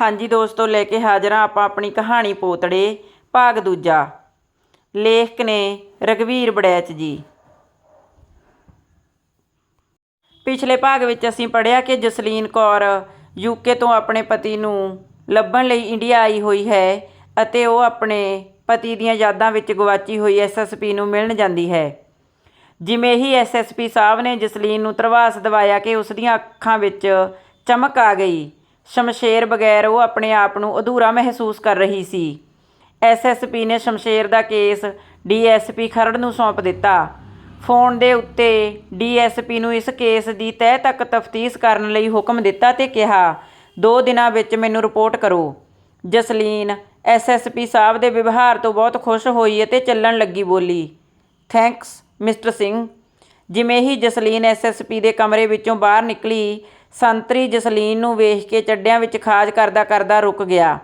ਹਾਂਜੀ ਦੋਸਤੋ, ਲੈ ਕੇ ਹਾਜ਼ਰ ਹਾਂ ਆਪਾਂ ਆਪਣੀ ਕਹਾਣੀ ਪੋਤੜੇ, ਭਾਗ ਦੂਜਾ। ਲੇਖਕ ਨੇ ਰਗਵੀਰ ਬੜੈਚ ਜੀ। ਪਿਛਲੇ ਭਾਗ ਵਿੱਚ ਅਸੀਂ ਪੜ੍ਹਿਆ ਕਿ ਜਸਲੀਨ ਕੌਰ ਯੂਕੇ ਤੋਂ ਆਪਣੇ ਪਤੀ ਨੂੰ ਲੱਭਣ ਲਈ ਇੰਡੀਆ ਆਈ ਹੋਈ ਹੈ ਅਤੇ ਉਹ ਆਪਣੇ ਪਤੀ ਦੀਆਂ ਯਾਦਾਂ ਵਿੱਚ ਗਵਾਚੀ ਹੋਈ ਐਸਐਸਪੀ ਨੂੰ ਮਿਲਣ ਜਾਂਦੀ ਹੈ। ਜਿਵੇਂ ਹੀ ਐਸਐਸਪੀ ਸਾਹਿਬ ਨੇ ਜਸਲੀਨ ਨੂੰ ਤਰਵਾਸ ਦਿਵਾਇਆ ਕਿ ਉਸ ਦੀਆਂ ਅੱਖਾਂ ਵਿੱਚ ਚਮਕ ਆ ਗਈ ਸ਼ਮਸ਼ੇਰ ਬਗੈਰ ਉਹ ਆਪਣੇ ਆਪ ਨੂੰ ਅਧੂਰਾ ਮਹਿਸੂਸ ਕਰ ਰਹੀ ਸੀ। ਐਸਐਸਪੀ ਨੇ ਸ਼ਮਸ਼ੇਰ ਦਾ ਕੇਸ ਡੀਐਸਪੀ ਖਰੜ ਨੂੰ ਸੌਂਪ ਦਿੱਤਾ। ਫੋਨ ਦੇ ਉੱਤੇ ਡੀਐਸਪੀ ਨੂੰ ਇਸ ਕੇਸ ਦੀ ਤਹਿ ਤੱਕ ਤਫਤੀਸ਼ ਕਰਨ ਲਈ ਹੁਕਮ ਦਿੱਤਾ ਤੇ ਕਿਹਾ, ਦੋ ਦਿਨਾਂ ਵਿੱਚ ਮੈਨੂੰ ਰਿਪੋਰਟ ਕਰੋ। ਜਸਲੀਨ ਐਸਐਸਪੀ ਸਾਹਿਬ ਦੇ ਵਿਵਹਾਰ ਤੋਂ ਬਹੁਤ ਖੁਸ਼ ਹੋਈ ਅਤੇ ਚੱਲਣ ਲੱਗੀ ਬੋਲੀ ਥੈਂਕਸ ਮਿਸਟਰ ਸਿੰਘ ਜਿਵੇਂ ਹੀ ਜਸਲੀਨ ਐਸਐਸਪੀ ਦੇ ਕਮਰੇ ਵਿੱਚੋਂ ਬਾਹਰ ਨਿਕਲੀ ਸੰਤਰੀ ਜਸਲੀਨ ਨੂੰ ਵੇਖ ਕੇ ਚੱਡਿਆਂ ਵਿੱਚ ਖਾਜ ਕਰਦਾ ਕਰਦਾ ਰੁਕ ਗਿਆ।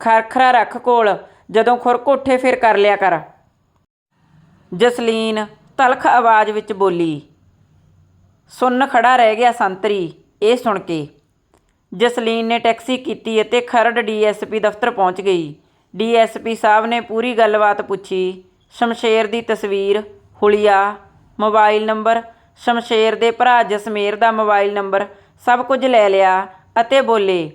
ਖਰਖਰਾ ਰੱਖ ਕੋਲ, ਜਦੋਂ ਖੁਰਕ ਉੱਠੇ ਫਿਰ ਕਰ ਲਿਆ ਕਰ। ਜਸਲੀਨ ਤਲਖ ਆਵਾਜ਼ ਵਿੱਚ ਬੋਲੀ, ਸੁੰਨ ਖੜਾ ਰਹਿ ਗਿਆ ਸੰਤਰੀ, ਇਹ ਸੁਣ ਕੇ। ਜਸਲੀਨ ਨੇ ਟੈਕਸੀ ਕੀਤੀ ਅਤੇ ਖਰੜ ਡੀਐਸਪੀ ਦਫ਼ਤਰ ਪਹੁੰਚ ਗਈ। ਡੀਐਸਪੀ ਸਾਹਿਬ ਨੇ ਪੂਰੀ ਗੱਲਬਾਤ ਪੁੱਛੀ। ਸ਼ਮਸ਼ੇਰ ਦੀ ਤਸਵੀਰ, ਹੁਲੀਆ, ਮੋਬਾਈਲ ਨੰਬਰ, ਸ਼ਮਸ਼ੇਰ ਦੇ ਭਰਾ ਜਸਮੇਰ ਦਾ ਮੋਬਾਈਲ ਨੰਬਰ ਸਭ ਕੁਝ ਲੈ ਲਿਆ ਅਤੇ ਬੋਲੇ,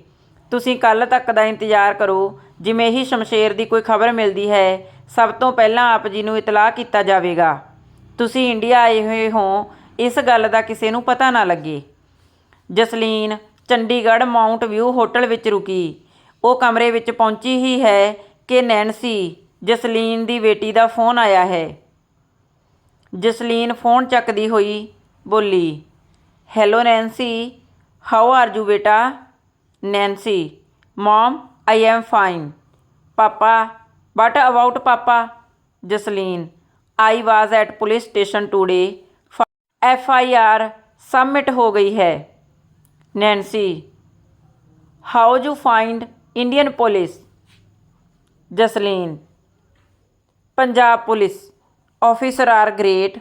ਤੁਸੀਂ ਕੱਲ ਤੱਕ ਦਾ ਇੰਤਜ਼ਾਰ ਕਰੋ, ਜਿਵੇਂ ਹੀ ਸ਼ਮਸ਼ੇਰ ਦੀ ਕੋਈ ਖਬਰ ਮਿਲਦੀ ਹੈ, ਸਭ ਤੋਂ ਪਹਿਲਾਂ ਆਪ ਜੀ ਨੂੰ ਇਤਲਾਹ ਕੀਤਾ ਜਾਵੇਗਾ। ਤੁਸੀਂ ਇੰਡੀਆ ਆਏ ਹੋਏ ਹੋ, ਇਸ ਗੱਲ ਦਾ ਕਿਸੇ ਨੂੰ ਪਤਾ ਨਾ ਲੱਗੇ। Jasleen Chandigarh mount view hotel ਵਿੱਚ ਰੁਕੀ। ਉਹ ਕਮਰੇ ਵਿੱਚ ਪਹੁੰਚੀ ਹੀ ਹੈ ਕਿ ਨੈਨਸੀ, ਜਸਲੀਨ ਦੀ ਬੇਟੀ ਦਾ ਫੋਨ ਆਇਆ ਹੈ। ਜਸਲੀਨ ਫੋਨ ਚੱਕਦੀ ਹੋਈ ਬੋਲੀ, hello Nancy how are you ਬੇਟਾ Nancy mum I am fine papa what about papa Jasleen I was at police station today F I R submit ਹੋ ਗਈ ਹੈ Nancy how you find Indian police Jasleen Punjab police officer are great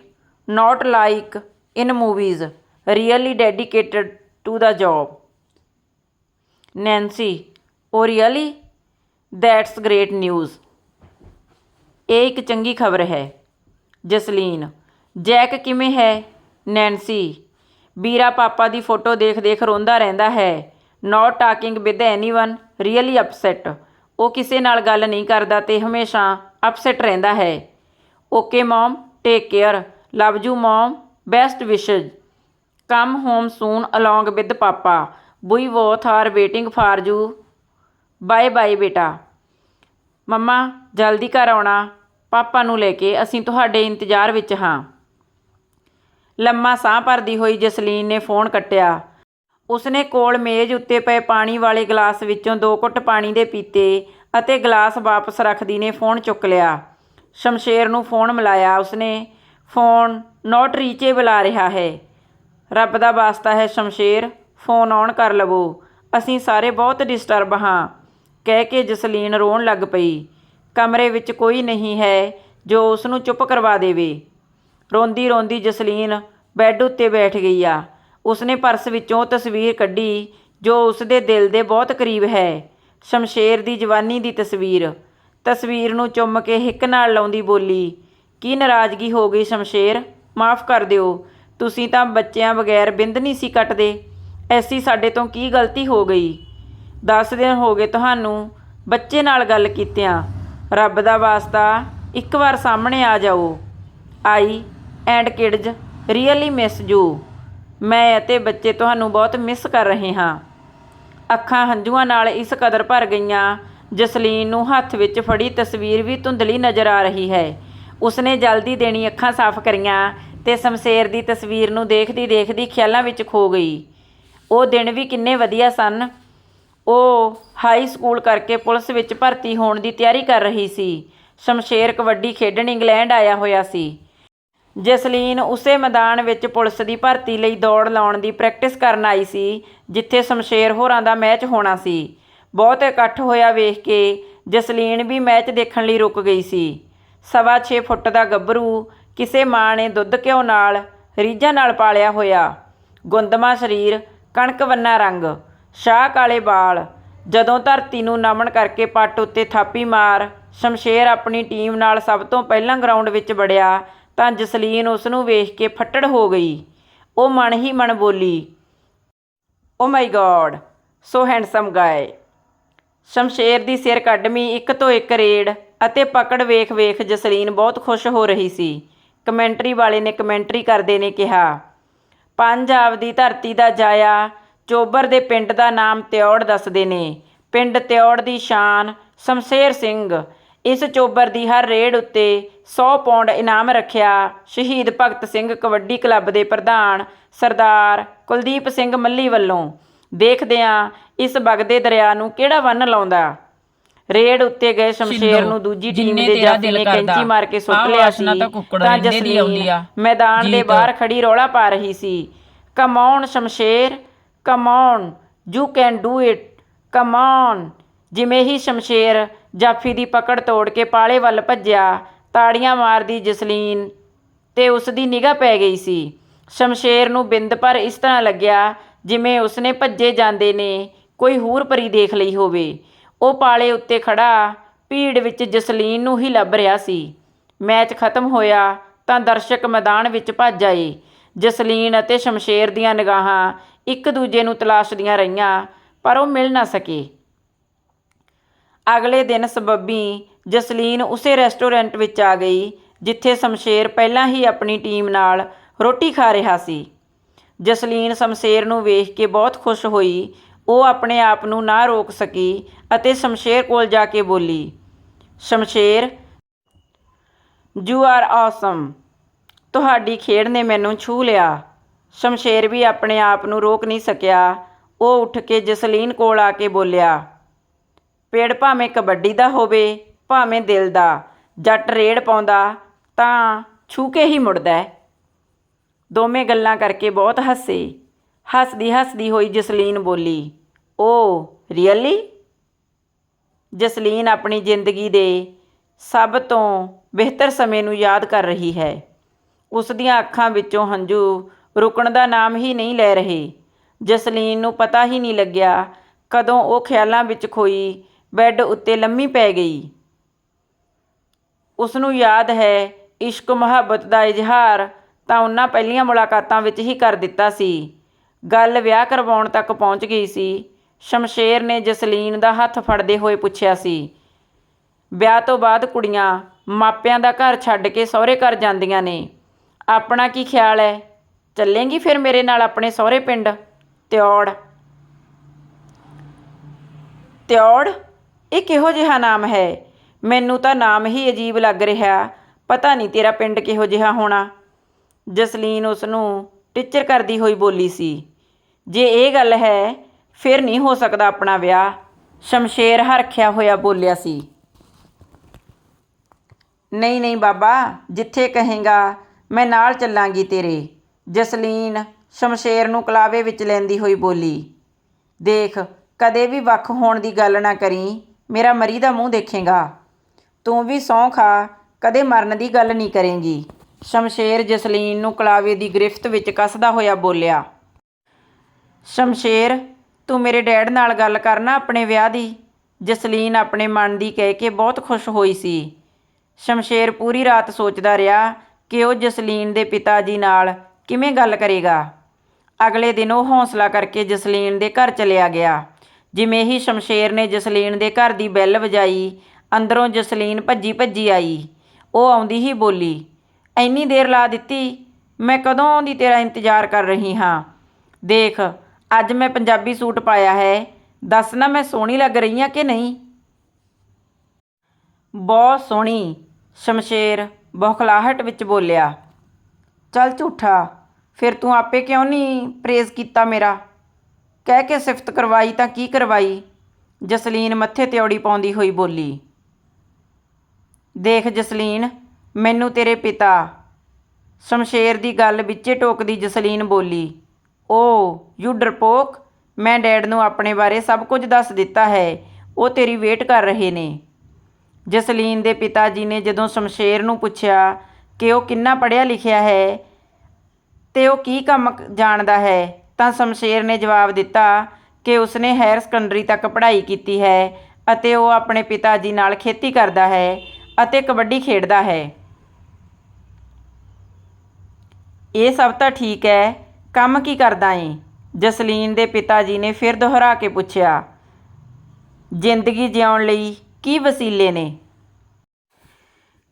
not like in movies. Really dedicated to the job nancy oh really? That's great news. ਇਹ ਇੱਕ ਚੰਗੀ ਖਬਰ ਹੈ। Jasleen, Jack ਕਿਵੇਂ ਹੈ? ਨੈਂਸੀ ਵੀਰਾ ਪਾਪਾ ਦੀ ਫੋਟੋ ਦੇਖ ਦੇਖ ਰੋਂਦਾ ਰਹਿੰਦਾ ਹੈ। Not talking with anyone really upset ਉਹ ਕਿਸੇ ਨਾਲ ਗੱਲ ਨਹੀਂ ਕਰਦਾ ਤੇ ਹਮੇਸ਼ਾ ਅਪਸੈਟ ਰਹਿੰਦਾ ਹੈ। Okay mum take care love you mum best wishes come home soon along with papa we both are waiting for you bye bye ਬੇਟਾ ਮੰਮਾ ਜਲਦੀ ਘਰ ਆਉਣਾ ਪਾਪਾ ਨੂੰ ਲੈ ਕੇ ਅਸੀਂ ਤੁਹਾਡੇ ਇੰਤਜ਼ਾਰ ਵਿੱਚ ਹਾਂ ਲੰਮਾ ਸਾਹ ਭਰਦੀ ਹੋਈ ਜਸਲੀਨ ਨੇ ਫੋਨ ਕੱਟਿਆ ਉਸਨੇ ਕੋਲ ਮੇਜ਼ ਉੱਤੇ ਪਏ ਪਾਣੀ ਵਾਲੇ ਗਲਾਸ ਵਿੱਚੋਂ ਦੋ ਘੁੱਟ ਪਾਣੀ ਦੇ ਪੀਤੇ ਅਤੇ ਗਲਾਸ ਵਾਪਸ ਰੱਖਦੀ ਨੇ ਫੋਨ ਚੁੱਕ ਲਿਆ ਸ਼ਮਸ਼ੇਰ ਨੂੰ ਫੋਨ ਮਿਲਾਇਆ ਉਸਨੇ ਫੋਨ ਨਾਟ ਰੀਚੇਬਲ ਆ ਰਿਹਾ ਹੈ ਰੱਬ ਦਾ ਵਾਸਤਾ ਹੈ ਸ਼ਮਸ਼ੇਰ, ਫੋਨ ਆਨ ਕਰ ਲਵੋ। ਅਸੀਂ ਸਾਰੇ ਬਹੁਤ ਡਿਸਟਰਬ ਹਾਂ। ਕਹਿ ਕੇ ਜਸਲੀਨ ਰੋਣ ਲੱਗ ਪਈ। ਕਮਰੇ ਵਿੱਚ ਕੋਈ ਨਹੀਂ ਹੈ ਜੋ ਉਸ ਨੂੰ ਚੁੱਪ ਕਰਵਾ ਦੇਵੇ। ਰੋਂਦੀ ਰੋਂਦੀ ਜਸਲੀਨ ਬੈੱਡ ਉੱਤੇ ਬੈਠ ਗਈ ਆ। ਉਸਨੇ ਪਰਸ ਵਿੱਚੋਂ ਤਸਵੀਰ ਕੱਢੀ, ਜੋ ਉਸਦੇ ਦਿਲ ਦੇ ਬਹੁਤ ਕਰੀਬ ਹੈ। ਸ਼ਮਸ਼ੇਰ ਦੀ ਜਵਾਨੀ ਦੀ ਤਸਵੀਰ। ਤਸਵੀਰ ਨੂੰ ਚੁੰਮ ਕੇ ਹਿੱਕ ਨਾਲ ਲਾਉਂਦੀ ਬੋਲੀ, ਕੀ ਨਾਰਾਜ਼ਗੀ ਹੋ ਗਈ ਸ਼ਮਸ਼ੇਰ? ਮਾਫ ਕਰ ਦਿਓ। ਤੁਸੀਂ ਤਾਂ ਬੱਚਿਆਂ ਬਗੈਰ ਬਿੰਦ ਨਹੀਂ ਸੀ ਕੱਟਦੇ। ਐਸੀ ਸਾਡੇ ਤੋਂ ਕੀ ਗਲਤੀ ਹੋ ਗਈ? 10 ਦਿਨ ਹੋ ਗਏ ਤੁਹਾਨੂੰ ਬੱਚੇ ਨਾਲ ਗੱਲ ਕੀਤਿਆਂ। ਰੱਬ ਦਾ ਵਾਸਤਾ ਇੱਕ ਵਾਰ ਸਾਹਮਣੇ ਆ ਜਾਓ। I and kids, really miss you. ਮੈਂ ਅਤੇ ਬੱਚੇ ਤੁਹਾਨੂੰ ਬਹੁਤ ਮਿਸ ਕਰ ਰਹੇ ਹਾਂ। ਅੱਖਾਂ ਹੰਝੂਆਂ ਨਾਲ ਇਸ ਕਦਰ ਭਰ ਗਈਆਂ। ਜਸਲੀਨ ਨੂੰ ਹੱਥ ਵਿੱਚ ਫੜੀ ਤਸਵੀਰ ਵੀ ਧੁੰਦਲੀ ਨਜ਼ਰ ਆ ਰਹੀ ਹੈ। ਉਸਨੇ ਜਲਦੀ ਦੇਣੀ ਅੱਖਾਂ ਸਾਫ਼ ਕਰੀਆਂ। ਤੇ ਸ਼ਮਸ਼ੇਰ ਦੀ ਤਸਵੀਰ ਨੂੰ ਦੇਖਦੀ ਦੇਖਦੀ ਖਿਆਲਾਂ ਵਿੱਚ ਖੋ ਗਈ। ਉਹ ਦਿਨ ਵੀ ਕਿੰਨੇ ਵਧੀਆ ਸਨ। ਉਹ ਹਾਈ ਸਕੂਲ ਕਰਕੇ ਪੁਲਿਸ ਵਿੱਚ ਭਰਤੀ ਹੋਣ ਦੀ ਤਿਆਰੀ ਕਰ ਰਹੀ ਸੀ। ਸ਼ਮਸ਼ੇਰ ਕਬੱਡੀ ਖੇਡਣ ਇੰਗਲੈਂਡ ਆਇਆ ਹੋਇਆ ਸੀ। ਜਸਲੀਨ ਉਸੇ ਮੈਦਾਨ ਵਿੱਚ ਪੁਲਿਸ ਦੀ ਭਰਤੀ ਲਈ ਦੌੜ ਲਾਉਣ ਦੀ ਪ੍ਰੈਕਟਿਸ ਕਰਨ ਆਈ ਸੀ, ਜਿੱਥੇ ਸ਼ਮਸ਼ੇਰ ਹੋਰਾਂ ਦਾ ਮੈਚ ਹੋਣਾ ਸੀ। ਬਹੁਤ ਇਕੱਠ ਹੋਇਆ ਵੇਖ ਕੇ ਜਸਲੀਨ ਵੀ ਮੈਚ ਦੇਖਣ ਲਈ ਰੁਕ ਗਈ ਸੀ। ਸਵਾ 6 ਫੁੱਟ ਦਾ ਗੱਭਰੂ ਕਿਸੇ ਮਾਂ ਨੇ ਦੁੱਧ ਘਿਓ ਨਾਲ ਰੀਝਾਂ ਨਾਲ ਪਾਲਿਆ ਹੋਇਆ। ਗੁੰਦਮਾ ਸਰੀਰ, ਕਣਕ ਵੰਨਾ ਰੰਗ, ਸ਼ਾਹ ਕਾਲੇ ਬਾਲ। ਜਦੋਂ ਧਰਤੀ ਨੂੰ ਨਮਨ ਕਰਕੇ ਪੱਟ ਉੱਤੇ ਥਾਪੀ ਮਾਰ, ਸ਼ਮਸ਼ੇਰ ਆਪਣੀ ਟੀਮ ਨਾਲ ਸਭ ਤੋਂ ਪਹਿਲਾਂ ਗਰਾਊਂਡ ਵਿੱਚ ਵੜਿਆ, ਤਾਂ ਜਸਲੀਨ ਉਸ ਨੂੰ ਵੇਖ ਕੇ ਫੱਟੜ ਹੋ ਗਈ। ਉਹ ਮਨ ਹੀ ਮਨ ਬੋਲੀ ਓ ਮਾਈ ਗॉड ਸੋ ਹੈਂਡਸਮ ਗਾਏ ਸ਼ਮਸ਼ੇਰ ਦੀ ਸਿਰ ਕੱਢਮੀ ਇੱਕ ਤੋਂ ਇੱਕ ਰੇਡ ਅਤੇ ਪਕੜ ਵੇਖ ਵੇਖ ਜਸਲੀਨ ਬਹੁਤ ਖੁਸ਼ ਹੋ ਰਹੀ ਸੀ। ਕਮੈਂਟਰੀ ਵਾਲੇ ਨੇ ਕਮੈਂਟਰੀ ਕਰਦੇ ਨੇ ਕਿਹਾ ਪੰਜਾਬ ਦੀ ਧਰਤੀ ਦਾ ਜਾਇਆ, ਚੋਬਰ ਦੇ ਪਿੰਡ ਦਾ ਨਾਮ ਤਿਉੜ ਦੱਸਦੇ ਨੇ। ਪਿੰਡ ਤਿਉੜ ਦੀ ਸ਼ਾਨ ਸ਼ਮਸ਼ੇਰ ਸਿੰਘ। ਇਸ ਚੋਬਰ ਦੀ ਹਰ ਰੇਡ ਉੱਤੇ 100 ਪੌਂਡ ਇਨਾਮ ਰੱਖਿਆ। ਸ਼ਹੀਦ ਭਗਤ ਸਿੰਘ ਕਬੱਡੀ ਕਲੱਬ ਦੇ ਪ੍ਰਧਾਨ ਸਰਦਾਰ ਕੁਲਦੀਪ ਸਿੰਘ ਮੱਲੀ ਵੱਲੋਂ ਦੇਖਦਿਆਂ ਇਸ ਬਗਦੇ ਦਰਿਆ ਨੂੰ ਕਿਹੜਾ ਵੰਨ ਲਾਉਂਦਾ? ਰੇਡ ਉੱਤੇ ਗਏ ਸ਼ਮਸ਼ੇਰ ਨੂੰ ਦੂਜੀ ਟੀਮ ਦੇ ਜਾਫੀ ਨੇ। ਕੈਂਚੀ ਮਾਰ ਕੇ ਸੁੱਟ ਲਿਆ ਸੀ। ਤਾਂ ਜਸਲੀਨ ਆ। ਮੈਦਾਨ ਦੇ। ਬਾਹਰ ਖੜੀ ਰੌਲਾ ਪਾ ਰਹੀ ਸੀ। Come on Shamsher. Come on you can do it come on ਜਿਵੇਂ ਹੀ ਸ਼ਮਸ਼ੇਰ ਜਾਫੀ ਦੀ ਪਕੜ ਤੋੜ ਕੇ ਪਾਲੇ ਵੱਲ ਭੱਜਿਆ ਤਾੜੀਆਂ ਮਾਰਦੀ ਜਸਲੀਨ ਤੇ ਉਸ ਦੀ ਨਿਗਾਹ ਪੈ ਗਈ ਸੀ। ਸ਼ਮਸ਼ੇਰ ਨੂੰ ਬਿੰਦ ਪਰ ਇਸ ਤਰ੍ਹਾਂ ਲੱਗਿਆ ਜਿਵੇਂ ਉਸਨੇ ਭੱਜੇ ਜਾਂਦੇ ਨੇ। ਕੋਈ ਹੂਰ ਪਰੀ ਦੇਖ ਲਈ ਹੋਵੇ। ਉਹ ਪਾਲੇ ਉੱਤੇ ਖੜ੍ਹਾ ਭੀੜ ਵਿੱਚ ਜਸਲੀਨ ਨੂੰ ਹੀ ਲੱਭ ਰਿਹਾ ਸੀ। ਮੈਚ ਖਤਮ ਹੋਇਆ ਤਾਂ ਦਰਸ਼ਕ ਮੈਦਾਨ ਵਿੱਚ ਭੱਜ ਆਏ। ਜਸਲੀਨ ਅਤੇ ਸ਼ਮਸ਼ੇਰ ਦੀਆਂ ਨਿਗਾਹਾਂ ਇੱਕ ਦੂਜੇ ਨੂੰ ਤਲਾਸ਼ਦੀਆਂ ਰਹੀਆਂ, ਪਰ ਉਹ ਮਿਲ ਨਾ ਸਕੇ। ਅਗਲੇ ਦਿਨ ਸਬੱਬੀ ਜਸਲੀਨ ਉਸੇ ਰੈਸਟੋਰੈਂਟ ਵਿੱਚ ਆ ਗਈ, ਜਿੱਥੇ ਸ਼ਮਸ਼ੇਰ ਪਹਿਲਾਂ ਹੀ ਆਪਣੀ ਟੀਮ ਨਾਲ ਰੋਟੀ ਖਾ ਰਿਹਾ ਸੀ। ਜਸਲੀਨ ਸ਼ਮਸ਼ੇਰ ਨੂੰ ਵੇਖ ਕੇ ਬਹੁਤ ਖੁਸ਼ ਹੋਈ। ਉਹ ਆਪਣੇ ਆਪ ਨੂੰ ਨਾ ਰੋਕ ਸਕੀ ਅਤੇ ਸ਼ਮਸ਼ੇਰ ਕੋਲ ਜਾ ਕੇ ਬੋਲੀ, ਸ਼ਮਸ਼ੇਰ ਯੂ ਆਰ ਆਸਮ ਤੁਹਾਡੀ ਖੇਡ ਨੇ ਮੈਨੂੰ ਛੂ ਲਿਆ। ਸ਼ਮਸ਼ੇਰ ਵੀ ਆਪਣੇ ਆਪ ਨੂੰ ਰੋਕ ਨਹੀਂ ਸਕਿਆ। ਉਹ ਉੱਠ ਕੇ ਜਸਲੀਨ ਕੋਲ ਆ ਕੇ ਬੋਲਿਆ, ਪੇੜ ਭਾਵੇਂ ਕਬੱਡੀ ਦਾ ਹੋਵੇ, ਭਾਵੇਂ ਦਿਲ ਦਾ, ਜੱਟ ਰੇੜ ਪਾਉਂਦਾ, ਤਾਂ ਛੂ ਕੇ ਹੀ ਮੁੜਦਾ ਦੋਵੇਂ ਗੱਲਾਂ ਕਰਕੇ ਬਹੁਤ ਹੱਸੇ। ਹੱਸਦੀ ਹੱਸਦੀ ਹੋਈ ਜਸਲੀਨ ਬੋਲੀ, ਓ ਰੀਅਲੀ ਜਸਲੀਨ ਆਪਣੀ ਜ਼ਿੰਦਗੀ ਦੇ ਸਭ ਤੋਂ ਬਿਹਤਰ ਸਮੇਂ ਨੂੰ ਯਾਦ ਕਰ ਰਹੀ ਹੈ। ਉਸ ਦੀਆਂ ਅੱਖਾਂ ਵਿੱਚੋਂ ਹੰਝੂ ਰੁਕਣ ਦਾ ਨਾਮ ਹੀ ਨਹੀਂ ਲੈ ਰਹੇ। ਜਸਲੀਨ ਨੂੰ ਪਤਾ ਹੀ ਨਹੀਂ ਲੱਗਿਆ ਕਦੋਂ ਉਹ ਖਿਆਲਾਂ ਵਿੱਚ ਖੋਈ, ਬੈੱਡ ਉੱਤੇ ਲੰਮੀ ਪੈ ਗਈ। ਉਸ ਨੂੰ ਯਾਦ ਹੈ, ਇਸ਼ਕ ਮੁਹੱਬਤ ਦਾ ਇਜ਼ਹਾਰ ਤਾਂ ਉਹਨਾਂ ਪਹਿਲੀਆਂ ਮੁਲਾਕਾਤਾਂ ਵਿੱਚ ਹੀ ਕਰ ਦਿੱਤਾ ਸੀ। ਗੱਲ ਵਿਆਹ ਕਰਵਾਉਣ ਤੱਕ ਪਹੁੰਚ ਗਈ ਸੀ। ਸ਼ਮਸ਼ੇਰ ਨੇ ਜਸਲੀਨ ਦਾ ਹੱਥ ਫੜਦੇ ਹੋਏ ਪੁੱਛਿਆ ਸੀ, ਵਿਆਹ ਤੋਂ ਬਾਅਦ ਕੁੜੀਆਂ ਮਾਪਿਆਂ ਦਾ ਘਰ ਛੱਡ ਕੇ ਸਹੁਰੇ ਘਰ ਜਾਂਦੀਆਂ ਨੇ, ਆਪਣਾ ਕੀ ਖਿਆਲ ਹੈ ਚੱਲੇਂਗੀ ਫਿਰ ਮੇਰੇ ਨਾਲ ਆਪਣੇ ਸਹੁਰੇ ਪਿੰਡ? ਤਿਉੜ। ਤਿਉੜ? ਇਹ ਕਿਹੋ ਜਿਹਾ ਨਾਮ ਹੈ? ਮੈਨੂੰ ਤਾਂ ਨਾਮ ਹੀ ਅਜੀਬ ਲੱਗ ਰਿਹਾ, ਪਤਾ ਨਹੀਂ ਤੇਰਾ ਪਿੰਡ ਕਿਹੋ ਜਿਹਾ ਹੋਣਾ। ਜਸਲੀਨ ਉਸ ਨੂੰ ਟੀਚਰ ਕਰਦੀ ਹੋਈ ਬੋਲੀ ਸੀ, ਜੇ ਇਹ ਗੱਲ ਹੈ ਫਿਰ ਨਹੀਂ ਹੋ ਸਕਦਾ ਆਪਣਾ ਵਿਆਹ। ਸ਼ਮਸ਼ੇਰ ਹਰਖਿਆ ਹੋਇਆ ਬੋਲਿਆ ਸੀ। ਨਹੀਂ ਨਹੀਂ ਬਾਬਾ, ਜਿੱਥੇ ਕਹੇਗਾ, ਮੈਂ ਨਾਲ ਚੱਲਾਂਗੀ ਤੇਰੇ। ਜਸਲੀਨ ਸ਼ਮਸ਼ੇਰ ਨੂੰ ਕਲਾਵੇ ਵਿੱਚ ਲੈਂਦੀ ਹੋਈ ਬੋਲੀ। ਦੇਖ, ਕਦੇ ਵੀ ਵੱਖ ਹੋਣ ਦੀ ਗੱਲ ਨਾ ਕਰੀ, ਮੇਰਾ ਮਰੀ ਦਾ ਮੂੰਹ ਦੇਖੇਗਾ। ਤੂੰ ਵੀ ਸਹੁੰ ਖਾ, ਕਦੇ ਮਰਨ ਦੀ ਗੱਲ ਨਹੀਂ ਕਰੇਂਗੀ। ਸ਼ਮਸ਼ੇਰ ਜਸਲੀਨ ਨੂੰ ਕਲਾਵੇ ਦੀ ਗ੍ਰਿਫਤ ਵਿੱਚ ਕੱਸਦਾ ਹੋਇਆ ਬੋਲਿਆ। ਸ਼ਮਸ਼ੇਰ ਤੂੰ ਮੇਰੇ ਡੈਡ ਨਾਲ ਗੱਲ ਕਰਨਾ ਆਪਣੇ ਵਿਆਹ ਦੀ। ਜਸਲੀਨ ਆਪਣੇ ਮਨ ਦੀ ਕਹਿ ਕੇ ਬਹੁਤ ਖੁਸ਼ ਹੋਈ ਸੀ। ਸ਼ਮਸ਼ੇਰ ਪੂਰੀ ਰਾਤ ਸੋਚਦਾ ਰਿਹਾ ਕਿ ਉਹ ਜਸਲੀਨ ਦੇ ਪਿਤਾ ਜੀ ਨਾਲ ਕਿਵੇਂ ਗੱਲ ਕਰੇਗਾ। ਅਗਲੇ ਦਿਨ ਉਹ ਹੌਸਲਾ ਕਰਕੇ ਜਸਲੀਨ ਦੇ ਘਰ ਚਲਿਆ ਗਿਆ। ਜਿਵੇਂ ਹੀ ਸ਼ਮਸ਼ੇਰ ਨੇ ਜਸਲੀਨ ਦੇ ਘਰ ਦੀ ਬੈਲ ਵਜਾਈ, ਅੰਦਰੋਂ ਜਸਲੀਨ ਭੱਜੀ ਭੱਜੀ ਆਈ। ਉਹ ਆਉਂਦੀ ਹੀ ਬੋਲੀ ਐਨੀ ਦੇਰ ਲਾ ਦਿੱਤੀ, ਮੈਂ ਕਦੋਂ ਦੀ ਤੇਰਾ ਇੰਤਜ਼ਾਰ ਕਰ ਰਹੀ ਹਾਂ? ਦੇਖ ਅੱਜ ਮੈਂ ਪੰਜਾਬੀ ਸੂਟ ਪਾਇਆ ਹੈ। ਦੱਸ ਨਾ ਮੈਂ ਸੋਹਣੀ ਲੱਗ ਰਹੀ ਹਾਂ ਕਿ ਨਹੀਂ? ਬਹੁਤ ਸੋਹਣੀ, ਸ਼ਮਸ਼ੇਰ, ਬੌਖਲਾਹਟ ਵਿੱਚ ਬੋਲਿਆ। ਚੱਲ ਝੂਠਾ, ਫਿਰ ਤੂੰ ਆਪੇ ਕਿਉਂ ਨਹੀਂ ਪ੍ਰੇਜ਼ ਕੀਤਾ ਮੇਰਾ? ਕਹਿ ਕੇ ਸਿਫਤ ਕਰਵਾਈ ਤਾਂ ਕੀ ਕਰਵਾਈ? ਜਸਲੀਨ ਮੱਥੇ ਤੇ ਔੜੀ ਪਾਉਂਦੀ ਹੋਈ ਬੋਲੀ। ਦੇਖ ਜਸਲੀਨ, ਮੈਨੂੰ ਤੇਰੇ ਪਿਤਾ, ਸ਼ਮਸ਼ੇਰ ਦੀ ਗੱਲ ਵਿੱਚੇ ਟੋਕਦੀ ਜਸਲੀਨ ਬੋਲੀ। ਓ ਯੂ ਡਰਪੋਕ, ਮੈਂ ਡੈਡ ਨੂੰ ਆਪਣੇ ਬਾਰੇ ਸਭ ਕੁਝ ਦੱਸ ਦਿੱਤਾ ਹੈ। ਉਹ ਤੇਰੀ ਵੇਟ ਕਰ ਰਹੇ ਨੇ। ਜਸਲੀਨ ਦੇ ਪਿਤਾ ਜੀ ਨੇ ਜਦੋਂ ਸ਼ਮਸ਼ੇਰ ਨੂੰ ਪੁੱਛਿਆ ਕਿ ਉਹ ਕਿੰਨਾ ਪੜ੍ਹਿਆ ਲਿਖਿਆ ਹੈ ਤੇ ਉਹ ਕੀ ਕੰਮ ਜਾਣਦਾ ਹੈ, ਤਾਂ ਸ਼ਮਸ਼ੇਰ ਨੇ ਜਵਾਬ ਦਿੱਤਾ ਕਿ ਉਸਨੇ ਹਾਇਰ ਸੈਕੰਡਰੀ ਤੱਕ ਪੜ੍ਹਾਈ ਕੀਤੀ ਹੈ ਅਤੇ ਉਹ ਆਪਣੇ ਪਿਤਾ ਜੀ ਨਾਲ ਖੇਤੀ ਕਰਦਾ ਹੈ ਅਤੇ ਕਬੱਡੀ ਖੇਡਦਾ ਹੈ। ਇਹ ਸਭ ਤਾਂ ਠੀਕ ਹੈ ਕੰਮ ਕੀ ਕਰਦਾ ਏ? ਜਸਲੀਨ ਦੇ ਪਿਤਾ ਜੀ ਨੇ ਫਿਰ ਦੁਹਰਾ ਕੇ ਪੁੱਛਿਆ, ਜ਼ਿੰਦਗੀ ਜਿਉਣ ਲਈ ਕੀ ਵਸੀਲੇ ਨੇ?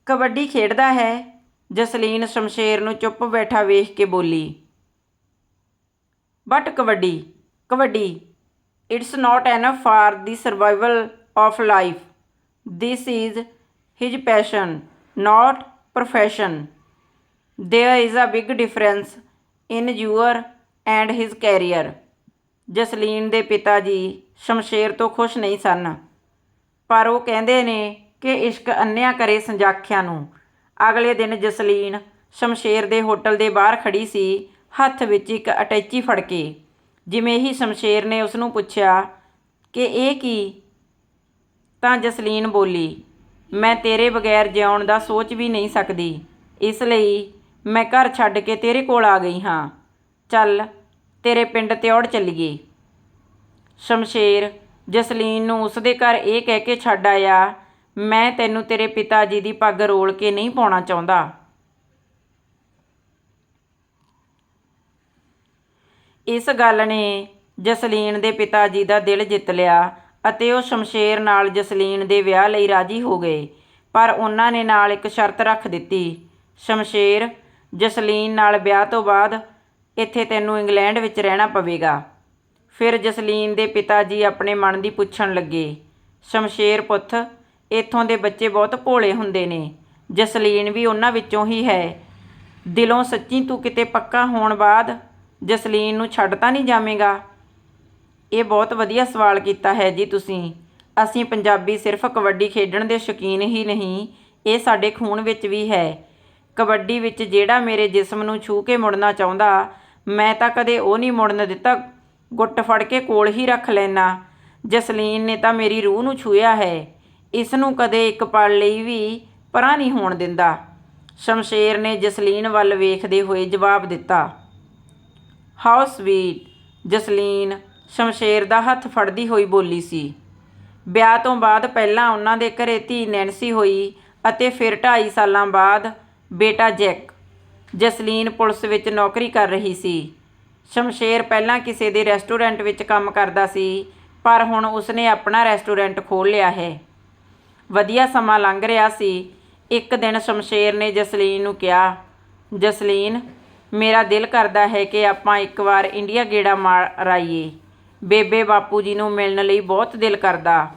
ਕਬੱਡੀ ਖੇਡਦਾ ਹੈ, ਜਸਲੀਨ ਸ਼ਮਸ਼ੇਰ ਨੂੰ ਚੁੱਪ ਬੈਠਾ ਵੇਖ ਕੇ ਬੋਲੀ। But kabaddi kabaddi, it's not enough for the survival of life. This is his passion, not profession there is a big difference in your and his career Jasleen ਦੇ ਪਿਤਾ ਜੀ ਸ਼ਮਸ਼ੇਰ ਤੋਂ ਖੁਸ਼ ਨਹੀਂ ਸਨ। ਪਰ ਉਹ ਕਹਿੰਦੇ ਨੇ ਕਿ ਇਸ਼ਕ ਅੰਨਿਆ ਕਰੇ ਸੰਜਾਖਿਆਂ ਨੂੰ। ਅਗਲੇ ਦਿਨ ਜਸਲੀਨ ਸ਼ਮਸ਼ੇਰ ਦੇ ਹੋਟਲ ਦੇ ਬਾਹਰ ਖੜੀ ਸੀ। ਹੱਥ ਵਿੱਚ ਇੱਕ ਅਟੈਚੀ ਫੜ ਕੇ। ਜਿਵੇਂ ਹੀ ਸ਼ਮਸ਼ੇਰ ਨੇ ਉਸ ਨੂੰ ਪੁੱਛਿਆ ਕਿ ਇਹ ਕੀ? ਤਾਂ ਜਸਲੀਨ ਬੋਲੀ, ਮੈਂ ਤੇਰੇ ਬਗੈਰ ਜਿਉਣ ਦਾ ਸੋਚ ਵੀ ਨਹੀਂ ਸਕਦੀ। ਇਸ ਲਈ ਮੈਂ ਘਰ ਛੱਡ ਕੇ ਤੇਰੇ ਕੋਲ ਆ ਗਈ ਹਾਂ। ਚੱਲ, ਤੇਰੇ ਪਿੰਡ ਤਿਉੜ ਚੱਲੀਏ। ਸ਼ਮਸ਼ੇਰ, ਜਸਲੀਨ ਨੂੰ ਉਸਦੇ ਘਰ ਇਹ ਕਹਿ ਕੇ ਛੱਡ ਆਇਆ, ਮੈਂ ਤੈਨੂੰ ਤੇਰੇ ਪਿਤਾ ਜੀ ਦੀ ਪੱਗ ਰੋਲ ਕੇ ਨਹੀਂ ਪਾਉਣਾ ਚਾਹੁੰਦਾ। ਇਸ ਗੱਲ ਨੇ ਜਸਲੀਨ ਦੇ ਪਿਤਾ ਜੀ ਦਾ ਦਿਲ ਜਿੱਤ ਲਿਆ ਅਤੇ ਉਹ ਸ਼ਮਸ਼ੇਰ ਨਾਲ ਜਸਲੀਨ ਦੇ ਵਿਆਹ ਲਈ ਰਾਜੀ ਹੋ ਗਏ। ਪਰ ਉਹਨਾਂ ਨੇ ਨਾਲ ਇੱਕ ਸ਼ਰਤ ਰੱਖ ਦਿੱਤੀ। ਸ਼ਮਸ਼ੇਰ ਜਸਲੀਨ ਨਾਲ ਵਿਆਹ ਤੋਂ ਬਾਅਦ ਇੱਥੇ ਤੈਨੂੰ ਇੰਗਲੈਂਡ ਵਿੱਚ ਰਹਿਣਾ ਪਵੇਗਾ। ਫਿਰ ਜਸਲੀਨ ਦੇ ਪਿਤਾ ਜੀ ਆਪਣੇ ਮਨ ਦੀ ਪੁੱਛਣ ਲੱਗੇ, ਸ਼ਮਸ਼ੇਰ ਪੁੱਤ, ਇੱਥੋਂ ਦੇ ਬੱਚੇ ਬਹੁਤ ਭੋਲੇ ਹੁੰਦੇ ਨੇ। ਜਸਲੀਨ ਵੀ ਉਹਨਾਂ ਵਿੱਚੋਂ ਹੀ ਹੈ। ਦਿਲੋਂ ਸੱਚੀ ਤੂੰ ਕਿਤੇ ਪੱਕਾ ਹੋਣ ਬਾਅਦ ਜਸਲੀਨ ਨੂੰ ਛੱਡ ਤਾਂ ਨਹੀਂ ਜਾਵੇਂਗਾ? ਇਹ ਬਹੁਤ ਵਧੀਆ ਸਵਾਲ ਕੀਤਾ ਹੈ ਜੀ ਤੁਸੀਂ। ਅਸੀਂ ਪੰਜਾਬੀ ਸਿਰਫ ਕਬੱਡੀ ਖੇਡਣ ਦੇ ਸ਼ੌਕੀਨ ਹੀ ਨਹੀਂ, ਇਹ ਸਾਡੇ ਖੂਨ ਵਿੱਚ ਵੀ ਹੈ। ਕਬੱਡੀ ਵਿੱਚ ਜਿਹੜਾ ਮੇਰੇ ਜਿਸਮ ਨੂੰ ਛੂ ਕੇ ਮੁੜਨਾ ਚਾਹੁੰਦਾ, ਮੈਂ ਤਾਂ ਕਦੇ ਉਹ ਨਹੀਂ ਮੁੜਨ ਦਿੱਤਾ। ਗੁੱਟ ਫੜ ਕੇ ਕੋਲ ਹੀ ਰੱਖ ਲੈਣਾ ਜਸਲੀਨ ਨੇ ਤਾਂ ਮੇਰੀ ਰੂਹ ਨੂੰ ਛੂਇਆ ਹੈ। ਇਸ ਨੂੰ ਕਦੇ ਇੱਕ ਪਲ ਲਈ ਵੀ ਪਰਾਂ ਨਹੀਂ ਹੋਣ ਦਿੰਦਾ। ਸ਼ਮਸ਼ੇਰ ਨੇ ਜਸਲੀਨ ਵੱਲ ਵੇਖਦੇ ਹੋਏ ਜਵਾਬ ਦਿੱਤਾ ਹਾਊ ਸਵੀਟ। ਜਸਲੀਨ ਸ਼ਮਸ਼ੇਰ ਦਾ ਹੱਥ ਫੜਦੀ ਹੋਈ ਬੋਲੀ ਸੀ। ਵਿਆਹ ਤੋਂ ਬਾਅਦ ਪਹਿਲਾਂ ਉਹਨਾਂ ਦੇ ਘਰੇ ਧੀ ਨੈਂਸੀ ਹੋਈ ਅਤੇ ਫਿਰ 2.5 ਸਾਲਾਂ ਬਾਅਦ ਬੇਟਾ ਜੈਕ। ਜਸਲੀਨ ਪੁਲਿਸ ਵਿੱਚ ਨੌਕਰੀ ਕਰ ਰਹੀ ਸੀ। ਸ਼ਮਸ਼ੇਰ ਪਹਿਲਾਂ ਕਿਸੇ ਦੇ ਰੈਸਟੋਰੈਂਟ ਵਿੱਚ ਕੰਮ ਕਰਦਾ ਸੀ, ਪਰ ਹੁਣ ਉਸਨੇ ਆਪਣਾ ਰੈਸਟੋਰੈਂਟ ਖੋਲ੍ਹ ਲਿਆ ਹੈ। ਵਧੀਆ ਸਮਾਂ ਲੰਘ ਰਿਹਾ ਸੀ। ਇੱਕ ਦਿਨ ਸ਼ਮਸ਼ੇਰ ਨੇ ਜਸਲੀਨ ਨੂੰ ਕਿਹਾ, ਜਸਲੀਨ, ਮੇਰਾ ਦਿਲ ਕਰਦਾ ਹੈ ਕਿ ਆਪਾਂ ਇੱਕ ਵਾਰ ਇੰਡੀਆ ਗੇੜਾ ਮਾਰ ਆਈਏ ਬੇਬੇ ਬਾਪੂ ਜੀ ਨੂੰ ਮਿਲਣ ਲਈ ਬਹੁਤ ਦਿਲ ਕਰਦਾ।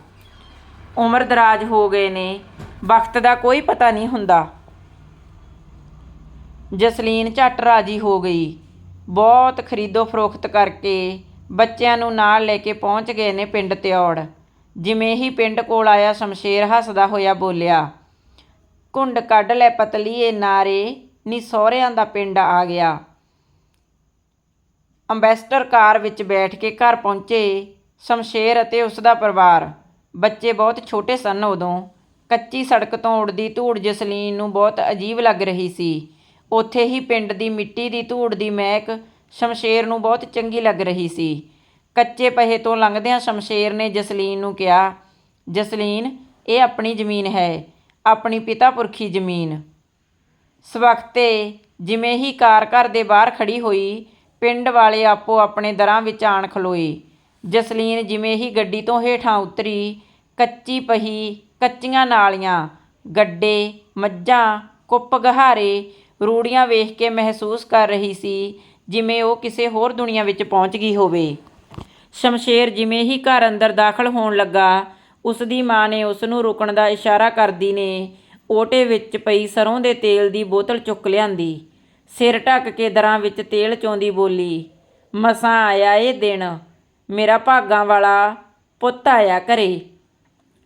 ਉਮਰ ਦਰਾਜ ਹੋ ਗਏ ਨੇ। ਵਕਤ ਦਾ ਕੋਈ ਪਤਾ ਨਹੀਂ ਹੁੰਦਾ। ਜਸਲੀਨ ਝੱਟ ਰਾਜੀ ਹੋ ਗਈ। ਬਹੁਤ ਖਰੀਦੋ ਫਰੋਖਤ ਕਰਕੇ ਬੱਚਿਆਂ ਨੂੰ ਨਾਲ ਲੈ ਕੇ ਪਹੁੰਚ ਗਏ ਨੇ ਪਿੰਡ ਤਿਉੜ ਜਿਵੇਂ ਹੀ ਪਿੰਡ ਕੋਲ ਆਇਆ, ਸ਼ਮਸ਼ੇਰ ਹੱਸਦਾ ਹੋਇਆ ਬੋਲਿਆ ਕੁੰਡ ਕੱਢ ਲੈ ਪਤਲੀਏ ਨਾਰੇ, ਨੀ ਸਹੁਰਿਆਂ ਦਾ ਪਿੰਡ ਆ ਗਿਆ। ਅੰਬੈਸਟਰ ਕਾਰ ਵਿੱਚ ਬੈਠ ਕੇ ਘਰ ਪਹੁੰਚੇ ਸ਼ਮਸ਼ੇਰ ਅਤੇ ਉਸ ਦਾ ਪਰਿਵਾਰ। ਬੱਚੇ ਬਹੁਤ ਛੋਟੇ ਸਨ ਉਦੋਂ। ਕੱਚੀ ਸੜਕ ਤੋਂ ਉੜਦੀ ਧੂੜ ਜਸਲੀਨ ਨੂੰ ਬਹੁਤ ਅਜੀਬ ਲੱਗ ਰਹੀ ਸੀ। ਉੱਥੇ ਹੀ ਪਿੰਡ ਦੀ ਮਿੱਟੀ ਦੀ ਧੂੜ ਦੀ ਮਹਿਕ ਸ਼ਮਸ਼ੇਰ ਨੂੰ ਬਹੁਤ ਚੰਗੀ ਲੱਗ ਰਹੀ ਸੀ। ਕੱਚੇ ਪਹੇ ਤੋਂ ਲੰਘਦਿਆਂ ਸ਼ਮਸ਼ੇਰ ਨੇ ਜਸਲੀਨ ਨੂੰ ਕਿਹਾ, ਜਸਲੀਨ, ਇਹ ਆਪਣੀ ਜ਼ਮੀਨ ਹੈ, ਆਪਣੀ ਪਿਤਾ ਪੁਰਖੀ ਜ਼ਮੀਨ। ਸਵਖਤੇ ਜਿਵੇਂ ਹੀ ਕਾਰ ਘਰ ਦੇ ਬਾਹਰ ਖੜੀ ਹੋਈ, ਪਿੰਡ ਵਾਲੇ ਆਪੋ ਆਪਣੇ ਦਰਾਂ ਵਿੱਚ ਆਣ ਖਲੋਏ। ਜਸਲੀਨ ਜਿਵੇਂ ਹੀ ਗੱਡੀ ਤੋਂ ਹੇਠਾਂ ਉਤਰੀ, ਕੱਚੀ ਪਹੀ, ਕੱਚੀਆਂ ਨਾਲੀਆਂ, ਗੱਡੇ, ਮੱਝਾਂ ਕੁੱਪ ਗਹਾਰੇ ਰੂੜੀਆਂ ਵੇਖ ਕੇ ਮਹਿਸੂਸ ਕਰ ਰਹੀ ਸੀ, ਜਿਵੇਂ ਉਹ ਕਿਸੇ ਹੋਰ ਦੁਨੀਆ ਵਿੱਚ ਪਹੁੰਚ ਗਈ ਹੋਵੇ। ਸ਼ਮਸ਼ੇਰ ਜਿਵੇਂ ਹੀ ਘਰ ਅੰਦਰ ਦਾਖਲ ਹੋਣ ਲੱਗਾ ਉਸ ਦੀ ਮਾਂ ਨੇ ਉਸ ਨੂੰ ਰੁਕਣ ਦਾ ਇਸ਼ਾਰਾ ਕਰਦੀ ਨੇ, ਓਟੇ ਵਿੱਚ ਪਈ ਸਰੋਂ ਦੇ ਤੇਲ ਦੀ ਬੋਤਲ ਚੁੱਕ ਲਿਆਂਦੀ। ਸਿਰ ਢੱਕ ਕੇ ਦਰਾਂ ਵਿੱਚ ਤੇਲ ਚੋਂਦੀ ਬੋਲੀ, ਮਸਾਂ ਆਇਆ ਇਹ ਦਿਨ, ਮੇਰਾ ਭਾਗਾਂ ਵਾਲਾ ਪੁੱਤ ਆਇਆ ਘਰੇ।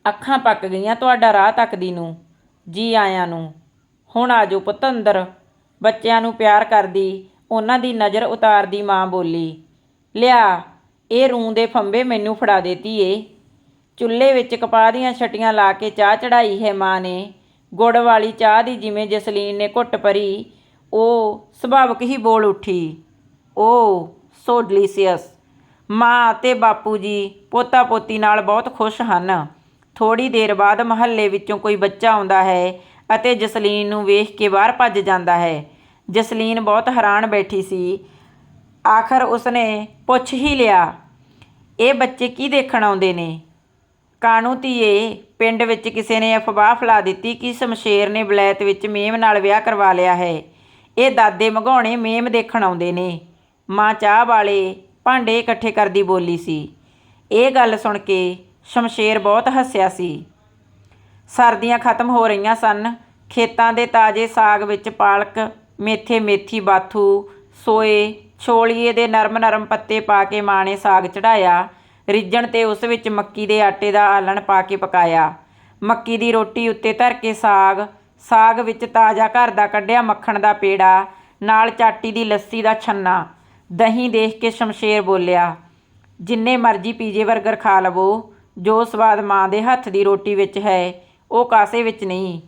ਅੱਖਾਂ ਪੱਕ ਗਈਆਂ ਤੁਹਾਡਾ ਰਾਹ ਤੱਕਦੀ ਨੂੰ, ਜੀ ਆਇਆਂ ਨੂੰ। ਹੁਣ ਆਜੋ ਪੁੱਤ ਅੰਦਰ। ਬੱਚਿਆਂ ਨੂੰ ਪਿਆਰ ਕਰਦੀ, ਉਹਨਾਂ ਦੀ ਨਜ਼ਰ ਉਤਾਰਦੀ ਮਾਂ ਬੋਲੀ, ਲਿਆ, ਇਹ ਰੂੰ ਦੇ ਫੰਬੇ ਮੈਨੂੰ ਫੜਾ ਦੇਤੀ ਏ ਚੁੱਲ੍ਹੇ ਵਿੱਚ ਕਪਾਹ ਦੀਆਂ ਛਟੀਆਂ ਲਾ ਕੇ ਚਾਹ ਚੜਾਈ ਹੈ ਮਾਂ ਨੇ। ਗੁੜ ਵਾਲੀ ਚਾਹ ਦੀ ਜਿਵੇਂ ਜਸਲੀਨ ਨੇ ਘੁੱਟ ਭਰੀ, ਉਹ ਸੁਭਾਵਕ ਹੀ ਬੋਲ ਉੱਠੀ, ਓ ਸੋ ਡਿਲੀਸ਼ੀਅਸ ਮਾਂ ਅਤੇ ਬਾਪੂ ਜੀ ਪੋਤਾ ਪੋਤੀ ਨਾਲ ਬਹੁਤ ਖੁਸ਼ ਹਨ। ਥੋੜੀ ਦੇਰ ਬਾਅਦ ਮਹੱਲੇ ਵਿੱਚੋਂ ਕੋਈ ਬੱਚਾ ਆਉਂਦਾ ਹੈ ਅਤੇ ਜਸਲੀਨ ਨੂੰ ਵੇਖ ਕੇ ਬਾਹਰ ਭੱਜ ਜਾਂਦਾ ਹੈ। ਜਸਲੀਨ ਬਹੁਤ ਹੈਰਾਨ ਬੈਠੀ ਸੀ। ਆਖਰ ਉਸਨੇ ਪੁੱਛ ਹੀ ਲਿਆ, ਇਹ ਬੱਚੇ ਕੀ ਦੇਖਣ ਆਉਂਦੇ ਨੇ? ਕਾਣੂ ਧੀਏ, ਪਿੰਡ ਵਿੱਚ ਕਿਸੇ ਨੇ ਅਫਵਾਹ ਫੈਲਾ ਦਿੱਤੀ ਕਿ ਸ਼ਮਸ਼ੇਰ ਨੇ ਬਲੈਤ ਵਿੱਚ ਮੇਮ ਨਾਲ ਵਿਆਹ ਕਰਵਾ ਲਿਆ ਹੈ। ਇਹ ਦਾਦੇ ਮਗਾਉਣੇ ਮੇਮ ਦੇਖਣ ਆਉਂਦੇ ਨੇ। ਮਾਂ ਚਾਹ ਵਾਲੇ ਭਾਂਡੇ ਇਕੱਠੇ ਕਰਦੀ ਬੋਲੀ ਸੀ। ਇਹ ਗੱਲ ਸੁਣ ਕੇ ਸ਼ਮਸ਼ੇਰ ਬਹੁਤ ਹੱਸਿਆ ਸੀ। ਸਰਦੀਆਂ ਖਤਮ ਹੋ ਰਹੀਆਂ ਸਨ। ਖੇਤਾਂ ਦੇ ਤਾਜ਼ੇ ਸਾਗ ਵਿੱਚ ਪਾਲਕ, ਮੇਥੇ, ਮੇਥੀ, ਬਾਥੂ, ਸੋਏ, ਛੋਲੀਏ ਦੇ ਨਰਮ ਨਰਮ ਪੱਤੇ ਪਾ ਕੇ ਮਾਂ ਨੇ ਸਾਗ ਚੜਾਇਆ। ਰਿੱਝਣ ਤੇ ਉਸ ਵਿੱਚ ਮੱਕੀ ਦੇ ਆਟੇ ਦਾ ਆਲਣ ਪਾ ਕੇ ਪਕਾਇਆ। ਮੱਕੀ ਦੀ ਰੋਟੀ ਉੱਤੇ ਧਰ ਕੇ ਸਾਗ ਸਾਗ ਵਿੱਚ ਤਾਜ਼ਾ ਘਰ ਦਾ ਕੱਢਿਆ ਮੱਖਣ ਦਾ ਪੇੜਾ, ਨਾਲ ਚਾਟੀ ਦੀ ਲੱਸੀ ਦਾ ਛੰਨਾ, ਦਹੀਂ ਦੇਖ ਕੇ ਸ਼ਮਸ਼ੇਰ ਬੋਲਿਆ, ਜਿੰਨੇ ਮਰਜ਼ੀ ਪੀਜੇ 버ਗਰ ਖਾ ਲਵੋ, ਜੋ ਸਵਾਦ ਮਾਂ ਦੇ ਹੱਥ ਦੀ ਰੋਟੀ ਵਿੱਚ ਹੈ ਉਹ ਕਾਸੇ ਵਿੱਚ ਨਹੀਂ।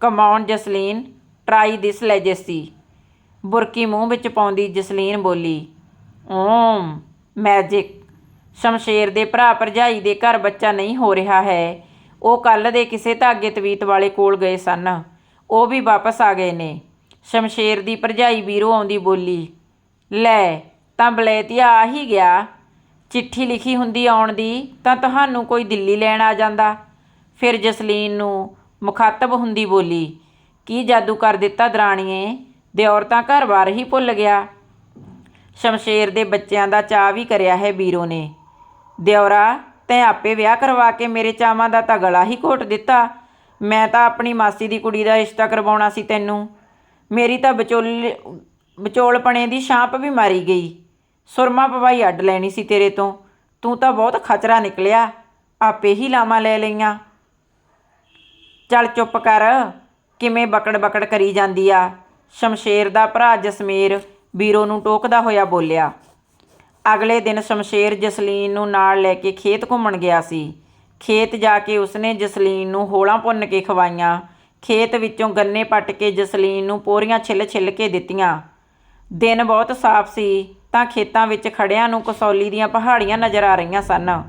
ਕਮਾਉਣ ਜਸਲੀਨ ਟਰਾਈ ਦਿਸ ਲੈਜੈਸੀ ਬੁਰਕੀ ਮੂੰਹ ਵਿੱਚ ਪਾਉਂਦੀ ਜਸਲੀਨ ਬੋਲੀ, ਓਮ ਮੈਜਿਕ ਸ਼ਮਸ਼ੇਰ ਦੇ ਭਰਾ ਭਰਜਾਈ ਦੇ ਘਰ ਬੱਚਾ ਨਹੀਂ ਹੋ ਰਿਹਾ ਹੈ। ਉਹ ਕੱਲ ਦੇ ਕਿਸੇ ਧਾਗੇ ਤਵੀਤ ਵਾਲੇ ਕੋਲ ਗਏ ਸਨ। ਉਹ ਵੀ ਵਾਪਸ ਆ ਗਏ ਨੇ। ਸ਼ਮਸ਼ੇਰ ਦੀ ਭਰਜਾਈ ਵੀਰੋ ਆਉਂਦੀ ਬੋਲੀ, ਲੈ, ਤਾਂ ਬਲੇਤੀਆ ਆ ਹੀ ਗਿਆ। ਚਿੱਠੀ ਲਿਖੀ ਹੁੰਦੀ ਆਉਣ ਦੀ, ਤਾਂ ਤੁਹਾਨੂੰ ਕੋਈ ਦਿੱਲੀ ਲੈਣ ਆ ਜਾਂਦਾ। ਫਿਰ ਜਸਲੀਨ ਨੂੰ ਮੁਖਾਤਬ ਹੁੰਦੀ ਬੋਲੀ, ਕੀ ਜਾਦੂ ਕਰ ਦਿੱਤਾ ਦਰਾਣੀਏ? ਦੇ ਔਰਤਾਂ ਘਰ-ਬਾਰ ਹੀ ਭੁੱਲ ਗਿਆ। ਸ਼ਮਸ਼ੇਰ ਦੇ ਬੱਚਿਆਂ ਦਾ ਚਾਅ ਵੀ ਕਰਿਆ ਹੈ ਵੀਰੋ ਨੇ। ਦਿਉਰਾ ਤੈਂ ਆਪੇ ਵਿਆਹ ਕਰਵਾ ਕੇ ਮੇਰੇ ਚਾਵਾਂ ਦਾ ਤਾਂ ਗਲਾ ਹੀ ਘੋਟ ਦਿੱਤਾ। ਮੈਂ ਤਾਂ ਆਪਣੀ ਮਾਸੀ ਦੀ ਕੁੜੀ ਦਾ ਰਿਸ਼ਤਾ ਕਰਵਾਉਣਾ ਸੀ ਤੈਨੂੰ। ਮੇਰੀ ਤਾਂ ਵਿਚੋਲ, ਵਿਚੋਲਪਣੇ ਦੀ ਛਾਂਪ ਵੀ ਮਾਰੀ ਗਈ। ਸੁਰਮਾ ਪਵਾਈ ਅੱਡ ਲੈਣੀ ਸੀ ਤੇਰੇ ਤੋਂ। ਤੂੰ ਤਾਂ ਬਹੁਤ ਖਚਰਾ ਨਿਕਲਿਆ। ਆਪੇ ਹੀ ਲਾਵਾਂ ਲੈ ਲਈਆਂ। ਚੱਲ ਚੁੱਪ ਕਰ। ਕਿਵੇਂ ਬਕੜ ਬਕੜ ਕਰੀ ਜਾਂਦੀ ਆ? ਸ਼ਮਸ਼ੇਰ ਦਾ ਭਰਾ ਜਸਮੀਰ ਵੀਰੋ ਨੂੰ ਟੋਕਦਾ ਹੋਇਆ ਬੋਲਿਆ। ਅਗਲੇ ਦਿਨ ਸ਼ਮਸ਼ੇਰ ਜਸਲੀਨ ਨੂੰ ਨਾਲ ਲੈ ਕੇ ਖੇਤ ਘੁੰਮਣ ਗਿਆ ਸੀ। ਖੇਤ ਜਾ ਕੇ ਉਸਨੇ ਜਸਲੀਨ ਨੂੰ ਹੋਲਾਂ ਭੁੰਨ ਕੇ ਖਵਾਈਆਂ। ਖੇਤ ਵਿੱਚੋਂ ਗੰਨੇ ਪੱਟ ਕੇ ਜਸਲੀਨ ਨੂੰ ਪੋਰੀਆਂ ਛਿੱਲ-ਛਿੱਲ ਕੇ ਦਿੱਤੀਆਂ। ਦਿਨ ਬਹੁਤ ਸਾਫ਼ ਸੀ, ਤਾਂ ਖੇਤਾਂ ਵਿੱਚ ਖੜਿਆਂ ਨੂੰ ਕਸੌਲੀ ਦੀਆਂ ਪਹਾੜੀਆਂ ਨਜ਼ਰ ਆ ਰਹੀਆਂ ਸਨ।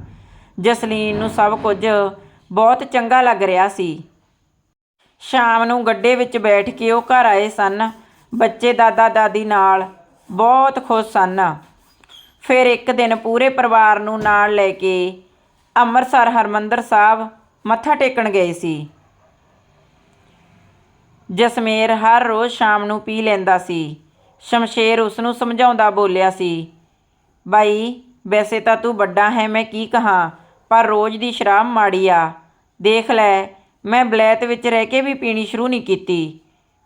ਜਸਲੀਨ ਨੂੰ ਸਭ ਕੁਝ ਬਹੁਤ ਚੰਗਾ ਲੱਗ ਰਿਹਾ ਸੀ। ਸ਼ਾਮ ਨੂੰ ਗੱਡੇ ਵਿੱਚ ਬੈਠ ਕੇ ਉਹ ਘਰ ਆਏ ਸਨ। ਬੱਚੇ ਦਾਦਾ ਦਾਦੀ ਨਾਲ ਬਹੁਤ ਖੁਸ਼ ਸਨ। ਫਿਰ ਇੱਕ ਦਿਨ ਪੂਰੇ ਪਰਿਵਾਰ ਨੂੰ ਨਾਲ ਲੈ ਕੇ ਅੰਮ੍ਰਿਤਸਰ ਹਰਮੰਦਰ ਸਾਹਿਬ ਮੱਥਾ ਟੇਕਣ ਗਏ ਸੀ। ਜਸਮੇਰ ਹਰ ਰੋਜ਼ ਸ਼ਾਮ ਨੂੰ ਪੀ ਲੈਂਦਾ ਸੀ। ਸ਼ਮਸ਼ੇਰ ਉਸ ਨੂੰ ਸਮਝਾਉਂਦਾ ਬੋਲਿਆ ਸੀ, ਬਾਈ, ਵੈਸੇ ਤਾਂ ਤੂੰ ਵੱਡਾ ਹੈ, ਮੈਂ ਕੀ ਕਹਾਂ? ਪਰ ਰੋਜ਼ ਦੀ ਸ਼ਰਾਬ ਮਾੜੀ ਆ। ਦੇਖ ਲੈ ਮੈਂ ਬਲੈਤ ਵਿੱਚ ਰਹਿ ਕੇ ਵੀ ਪੀਣੀ ਸ਼ੁਰੂ ਨਹੀਂ ਕੀਤੀ।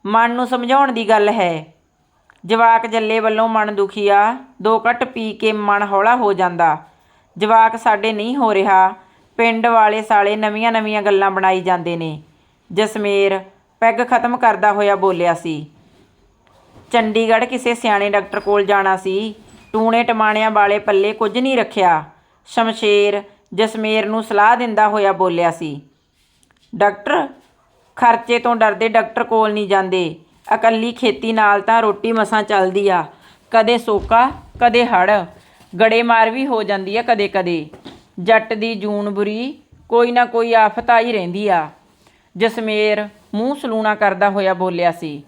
ਮਨ ਨੂੰ ਸਮਝਾਉਣ ਦੀ ਗੱਲ ਹੈ। ਜਵਾਕ ਜੱਲੇ ਵੱਲੋਂ ਮਨ ਦੁਖੀ ਆ। ਦੋ ਘੱਟ ਪੀ ਕੇ ਮਨ ਹੌਲਾ ਹੋ ਜਾਂਦਾ। ਜਵਾਕ ਸਾਡੇ ਨਹੀਂ ਹੋ ਰਿਹਾ। ਪਿੰਡ ਵਾਲੇ ਸਾਲੇ ਨਵੀਆਂ ਨਵੀਆਂ ਗੱਲਾਂ ਬਣਾਈ ਜਾਂਦੇ ਨੇ। ਜਸਮੇਰ ਪੈਗ ਖਤਮ ਕਰਦਾ ਹੋਇਆ ਬੋਲਿਆ ਸੀ। ਚੰਡੀਗੜ੍ਹ ਕਿਸੇ ਸਿਆਣੇ ਡਾਕਟਰ ਕੋਲ ਜਾਣਾ ਸੀ। ਟੂਣੇ ਟਮਾਣਿਆਂ ਵਾਲੇ ਪੱਲੇ ਕੁਝ ਨਹੀਂ ਰੱਖਿਆ। ਸ਼ਮਸ਼ੇਰ ਜਸਮੇਰ ਨੂੰ ਸਲਾਹ ਦਿੰਦਾ ਹੋਇਆ ਬੋਲਿਆ ਸੀ। ਡਾਕਟਰ, ਖਰਚੇ ਤੋਂ ਡਰਦੇ ਡਾਕਟਰ ਕੋਲ ਨਹੀਂ ਜਾਂਦੇ। ਇਕੱਲੀ ਖੇਤੀ ਨਾਲ ਤਾਂ ਰੋਟੀ ਮਸਾਂ ਚੱਲਦੀ ਆ। ਕਦੇ ਸੋਕਾ, ਕਦੇ ਹੜ। ਗੜੇਮਾਰ ਵੀ ਹੋ ਜਾਂਦੀ ਆ ਕਦੇ ਕਦੇ ਜੱਟ ਦੀ ਜੂਨ ਬੁਰੀ, ਕੋਈ ਨਾ ਕੋਈ ਆਫਤ ਆਈ ਰਹਿੰਦੀ ਆ। ਜਸਮੇਰ ਮੂੰਹ ਸਲੂਣਾ ਕਰਦਾ ਹੋਇਆ ਬੋਲਿਆ ਸੀ,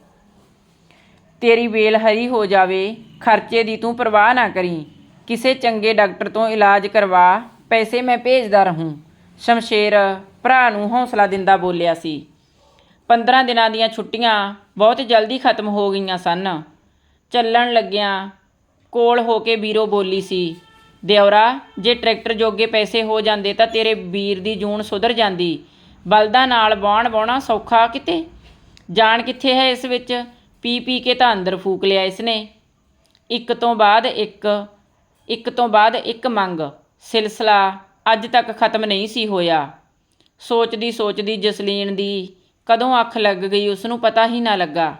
ਤੇਰੀ ਵੇਲ ਹਰੀ ਹੋ ਜਾਵੇ, ਖਰਚੇ ਦੀ ਤੂੰ ਪਰਵਾਹ ਨਾ ਕਰੀ। ਕਿਸੇ ਚੰਗੇ ਡਾਕਟਰ ਤੋਂ ਇਲਾਜ ਕਰਵਾ, ਪੈਸੇ ਮੈਂ ਭੇਜਦਾ ਰਹੂੰ। ਸ਼ਮਸ਼ੇਰ ਭਰਾ ਨੂੰ ਹੌਸਲਾ ਦਿੰਦਾ ਬੋਲਿਆ ਸੀ। 15 ਦਿਨਾਂ ਦੀਆਂ ਛੁੱਟੀਆਂ ਬਹੁਤ ਜਲਦੀ ਖਤਮ ਹੋ ਗਈਆਂ ਸਨ। ਚੱਲਣ ਲੱਗਿਆਂ ਕੋਲ ਹੋ ਕੇ ਵੀਰੋ ਬੋਲੀ ਸੀ ਦਿਉਰਾ ਜੇ ਟਰੈਕਟਰ ਜੋਗੇ ਪੈਸੇ ਹੋ ਜਾਂਦੇ ਤਾਂ ਤੇਰੇ ਵੀਰ ਦੀ ਜੂਨ ਸੁਧਰ ਜਾਂਦੀ। ਬਲਦਾਂ ਨਾਲ ਬਾਣ ਬਾਉਣਾ ਸੌਖਾ ਕਿਤੇ? ਜਾਣ ਕਿੱਥੇ ਹੈ ਇਸ ਵਿੱਚ ਪੀ ਪੀ ਕੇ ਤਾਂ ਅੰਦਰ ਫੂਕ ਲਿਆ ਇਸ ਨੇ ਇੱਕ ਤੋਂ ਬਾਅਦ ਇੱਕ ਇੱਕ ਤੋਂ ਬਾਅਦ ਇੱਕ ਮੰਗ, ਸਿਲਸਿਲਾ ਅੱਜ ਤੱਕ ਖਤਮ ਨਹੀਂ ਸੀ ਹੋਇਆ। ਸੋਚਦੀ ਸੋਚਦੀ ਜਸਲੀਨ ਦੀ ਕਦੋਂ ਅੱਖ ਲੱਗ ਗਈ ਉਸ ਨੂੰ ਪਤਾ ਹੀ ਨਾ ਲੱਗਾ।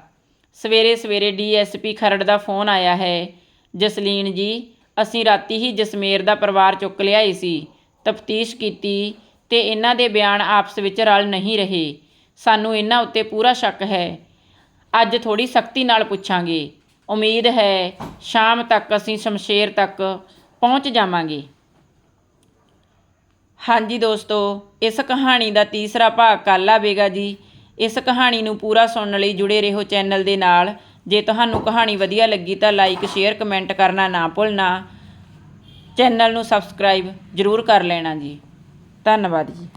ਸਵੇਰੇ ਸਵੇਰੇ ਡੀਐਸਪੀ ਖਰੜ ਦਾ ਫੋਨ ਆਇਆ ਹੈ। ਜਸਲੀਨ ਜੀ, ਅਸੀਂ ਰਾਤੀ ਹੀ ਜਸਮੇਰ ਦਾ ਪਰਿਵਾਰ ਚੁੱਕ ਲਿਆਏ ਸੀ। ਤਫਤੀਸ਼ ਕੀਤੀ ਤੇ ਇਹਨਾਂ ਦੇ ਬਿਆਨ ਆਪਸ ਵਿੱਚ ਰਲ ਨਹੀਂ ਰਹੇ। ਸਾਨੂੰ ਇਹਨਾਂ ਉੱਤੇ ਪੂਰਾ ਸ਼ੱਕ ਹੈ। ਅੱਜ ਥੋੜੀ ਸਖਤੀ ਨਾਲ ਪੁੱਛਾਂਗੇ। ਉਮੀਦ ਹੈ ਸ਼ਾਮ ਤੱਕ ਅਸੀਂ ਸ਼ਮਸ਼ੇਰ ਤੱਕ ਪਹੁੰਚ ਜਾਵਾਂਗੇ। ਹਾਂਜੀ ਦੋਸਤੋ, ਇਸ ਕਹਾਣੀ ਦਾ ਤੀਸਰਾ ਭਾਗ ਕੱਲ੍ਹ ਆਵੇਗਾ ਜੀ। ਇਸ ਕਹਾਣੀ ਨੂੰ ਪੂਰਾ ਸੁਣਨ ਲਈ ਜੁੜੇ ਰਹੋ ਚੈਨਲ ਦੇ ਨਾਲ। ਜੇ ਤੁਹਾਨੂੰ ਕਹਾਣੀ ਵਧੀਆ ਲੱਗੀ ਤਾਂ ਲਾਈਕ, ਸ਼ੇਅਰ, ਕਮੈਂਟ ਕਰਨਾ ਨਾ ਭੁੱਲਣਾ। ਚੈਨਲ ਨੂੰ ਸਬਸਕ੍ਰਾਈਬ ਜ਼ਰੂਰ ਕਰ ਲੈਣਾ ਜੀ। ਧੰਨਵਾਦ ਜੀ।